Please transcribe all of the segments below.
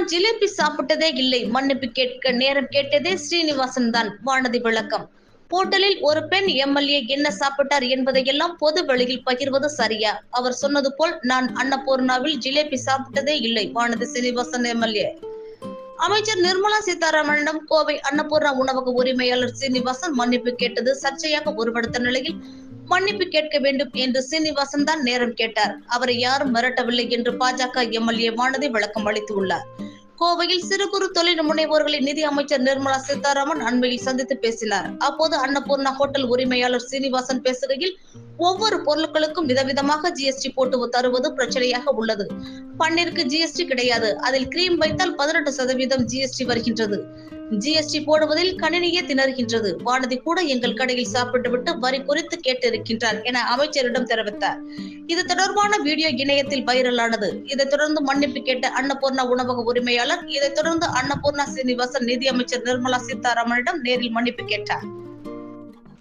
நான் ஜிலேபி சாப்பிட்டதே இல்லை. மன்னிப்பு கேட்க நேரம் கேட்டதே ஸ்ரீனிவாசன் தான் வானதி விளக்கம். போட்டலில் ஒரு பெண் எம்எல்ஏ என்ன சாப்பிட்டார் என்பதையெல்லாம் பொது வெளியில் பகிர்வது சரியா? அவர் சொன்னது போல் நான் அன்னபூர்ணாவில் ஜிலேபி சாப்பிட்டதே இல்லை வானதி சீனிவாசன் எம்எல்ஏ. அமைச்சர் நிர்மலா சீதாராமனிடம் கோவை அன்னபூர்ணா உணவக உரிமையாளர் சீனிவாசன் மன்னிப்பு கேட்டது சர்ச்சையாக உருவெடுத்த நிலையில் மன்னிப்பு கேட்க வேண்டும் என்று சீனிவாசன் தான் நேரம் கேட்டார். அவரை யாரும் மிரட்டவில்லை என்று பாஜக எம்எல்ஏ வானதி விளக்கம் அளித்துள்ளார் கோவையில் சிறு குறு தொழில் முனைவோர்களை நிதி அமைச்சர் நிர்மலா சீதாராமன் அண்மையில் சந்தித்து பேசினார். அப்போது அன்னபூர்ணா ஹோட்டல் உரிமையாளர் சீனிவாசன் பேசுகையில் ஒவ்வொரு பொருட்களுக்கும் விதவிதமாக ஜிஎஸ்டி போட்டு தருவது பிரச்சனையாக உள்ளது. பன்னிற்கு ஜிஎஸ்டி கிடையாது. அதில் கிரீம் வைத்தால் பதினெட்டு சதவீதம் ஜிஎஸ்டி வருகின்றது. ஜிஎஸ்டி போடுவதில் கணினியே திணறுகின்றது. வானதி கூட எங்கள் கடையில் சாப்பிட்டுவிட்டு வரி குறித்து கேட்டிருக்கின்றார் என அமைச்சரிடம் தெரிவித்தார். இது தொடர்பான வீடியோ இணையத்தில் வைரலானது. இதைத் தொடர்ந்து மன்னிப்பு கேட்ட அன்னபூர்ணா உணவக உரிமையாளர் இதைத் தொடர்ந்து அன்னபூர்ணா சீனிவாசன் நிதி அமைச்சர் நிர்மலா சீதாராமனிடம் நேரில் மன்னிப்பு கேட்டார்.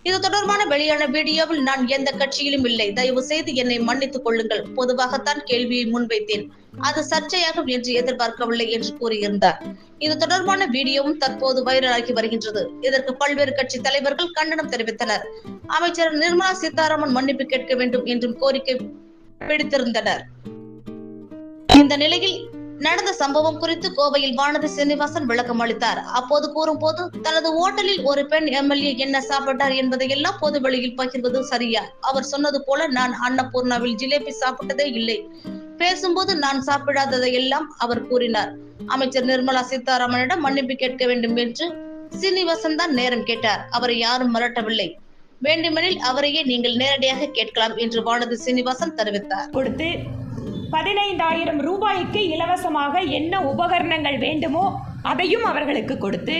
இது தொடர்பான வெளியான வீடியோவில் நான் எந்த கட்சியிலும் இல்லை. தயவு செய்து என்னை மன்னித்துக் கொள்ளுங்கள். பொதுவாகத்தான் கேள்வியை முன்வைத்தேன். அது சர்ச்சையாகும் என்று எதிர்பார்க்கவில்லை என்று கூறியிருந்தார். இது தொடர்பான வீடியோவும் தற்போது வைரலாகி வருகின்றது. இதற்கு பல்வேறு கட்சி தலைவர்கள் கண்டனம் தெரிவித்தனர். அமைச்சர் நிர்மலா சீதாராமன் மன்னிப்பு கேட்க வேண்டும் என்றும் கோரிக்கை பிடித்திருந்தனர் இந்த நிலையில் நடந்த சம்பவம் குறித்து கோவையில் வானதி சீனிவாசன் விளக்கம் அளித்தார். அப்போது கூறும்போது தனது ஓட்டலில் ஒரு பெண் எம்எல்ஏ என்ன சாப்பிட்டார் என்பதையெல்லாம் பொது வெளியில் பகிர்வது சரியா? அவர் சொன்னது போல நான் அன்னபூர்ணாவில் ஜிலேபி சாப்பிட்டதே இல்லை. பேசும்போது நான் சாப்பிடாததை எல்லாம் அவர் கூறினார். அமைச்சர் நிர்மலா சீதாராமனிடம் மன்னிப்பு கேட்க வேண்டும் என்று சீனிவாசன் தான் நேரம் கேட்டார். அவரை யாரும் மிரட்டவில்லை. வேண்டுமெனில் அவரையே நீங்கள் நேரடியாக கேட்கலாம் என்று வானதி சீனிவாசன் தெரிவித்தார். கொடுத்து பதினைந்தாயிரம் ரூபாய்க்கு இலவசமாக என்ன உபகரணங்கள் வேண்டுமோ அதையும் அவர்களுக்கு கொடுத்து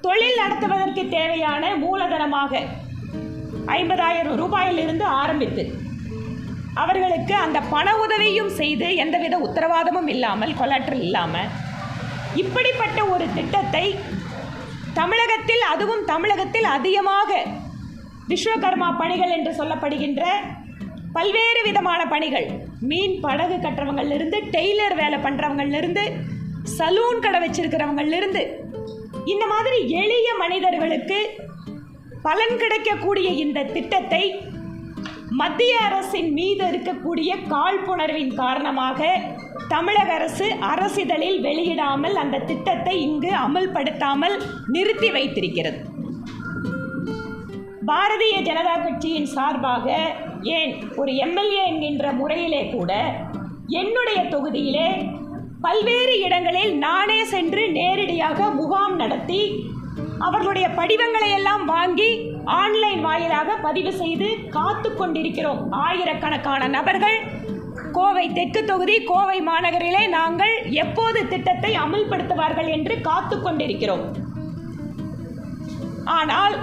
தொழில் நடத்துவதற்கு தேவையான மூலதனமாக ஐம்பதாயிரம் ரூபாயிலிருந்து ஆரம்பித்து அவர்களுக்கு அந்த பண உதவியும் செய்து எந்தவித உத்தரவாதமும் இல்லாமல் கொலாற்றல் இல்லாமல் இப்படிப்பட்ட ஒரு திட்டத்தை தமிழகத்தில் அதுவும் தமிழகத்தில் அதிகமாக விஸ்வகர்மா பணிகள் என்று சொல்லப்படுகின்ற பல்வேறு விதமான பணிகள். மீன் படகு கட்டுறவங்கள்லேருந்து டெய்லர் வேலை பண்ணுறவங்கள்லேருந்து சலூன் கடை வச்சிருக்கிறவங்கள்லேருந்து. இந்த மாதிரி எளிய மனிதர்களுக்கு பலன் கிடைக்கக்கூடிய இந்த திட்டத்தை மத்திய அரசின் மீது இருக்கக்கூடிய காழ்ப்புணர்வின் காரணமாக தமிழக அரசு அரசிதழில் வெளியிடாமல் அந்த திட்டத்தை இங்கு அமல்படுத்தாமல் நிறுத்தி வைத்திருக்கிறது. பாரதிய ஜனதா கட்சியின் சார்பாக ஏன் ஒரு எம்எல்ஏ என்கின்ற முறையிலே கூட என்னுடைய தொகுதியிலே பல்வேறு இடங்களில் நானே சென்று நேரடியாக முகாம் நடத்தி அவர்களுடைய படிவங்களை எல்லாம் வாங்கி ஆன்லைன் வாயிலாக பதிவு செய்து காத்து கொண்டிருக்கிறோம். ஆயிரக்கணக்கான நபர்கள். கோவை தெற்கு தொகுதி கோவை மாநகரிலே நாங்கள் எப்போது திட்டத்தை அமல்படுத்துவார்கள் என்று காத்து கொண்டிருக்கிறோம். ஆனால்